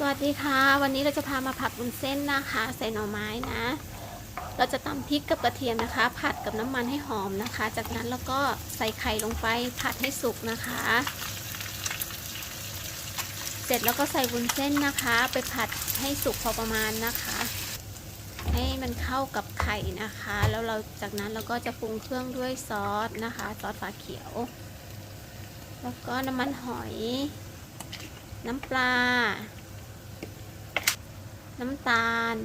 สวัสดีค่ะ วันนี้เราจะพามาผัดบุนเส้นนะคะ ใส่หน่อไม้นะ เราจะตำพริกกับกระเทียมนะคะ ผัดกับน้ำมันให้หอมนะคะ จากนั้นเราก็ใส่ไข่ลงไปผัดให้สุกนะคะ เสร็จแล้วก็ใส่บุนเส้นนะคะ ไปผัดให้สุกพอประมาณนะคะ ให้มันเข้ากับไข่นะคะ แล้วเราจากนั้นเราก็จะปรุงเครื่องด้วยซอสนะคะ ซอสฝาเขียว แล้วก็น้ำมันหอย น้ำปลา น้ำตาล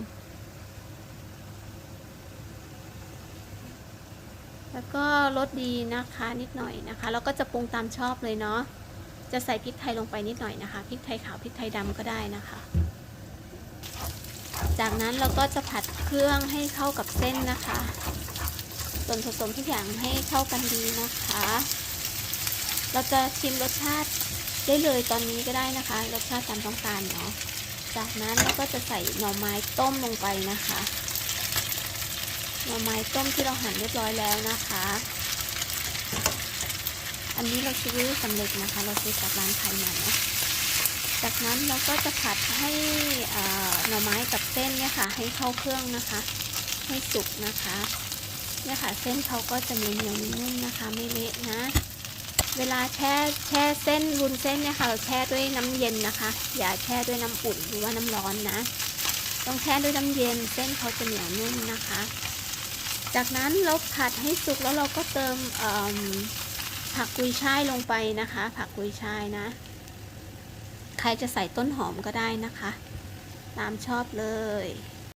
แล้วก็รสดีนะคะนิดหน่อยนะคะ แล้วก็จะปรุงตามชอบเลยเนาะ จะใส่พริกไทยลงไปนิดหน่อยนะคะ พริกไทยขาว พริกไทยดำก็ได้นะคะ จากนั้นเราก็จะผัดเครื่องให้เข้ากับเส้นนะคะ ส่วนผสมทุกอย่างให้เข้ากันดีนะคะ เราจะชิมรสชาติได้เลยตอนนี้ก็ได้นะคะ รสชาติตามต้องการเนาะ จากนั้นเราก็จะใส่หน่อไม้ต้มลงไปนะคะ หน่อไม้ต้มที่เราหั่นเรียบร้อยแล้วนะคะ อันนี้เราซื้อสำเร็จนะคะ เราซื้อจากร้านไทยมานะจากนั้นเราก็จะผัดให้หน่อไม้กับเส้นเนี่ยค่ะ ให้เข้าเครื่องนะคะ ให้สุกนะคะเนี่ยค่ะเส้นเขาก็จะเหนียวเหนียวๆนุ่มๆนะคะ ไม่เละนะ เวลาแช่แช่เส้นวุ้นเส้นเนี่ยค่ะเราแช่ด้วยน้ำเย็นนะคะ อย่าแช่ด้วยน้ำอุ่นหรือว่าน้ำร้อนนะ ต้องแช่ด้วยน้ำเย็นเส้นเขาจะเหนียวนุ่มนะคะ จากนั้นเราผัดให้สุกแล้วเราก็เติมผักกุยช่ายลงไปนะคะ ผักกุยช่ายนะ ใครจะใส่ต้นหอมก็ได้นะคะ ตามชอบเลย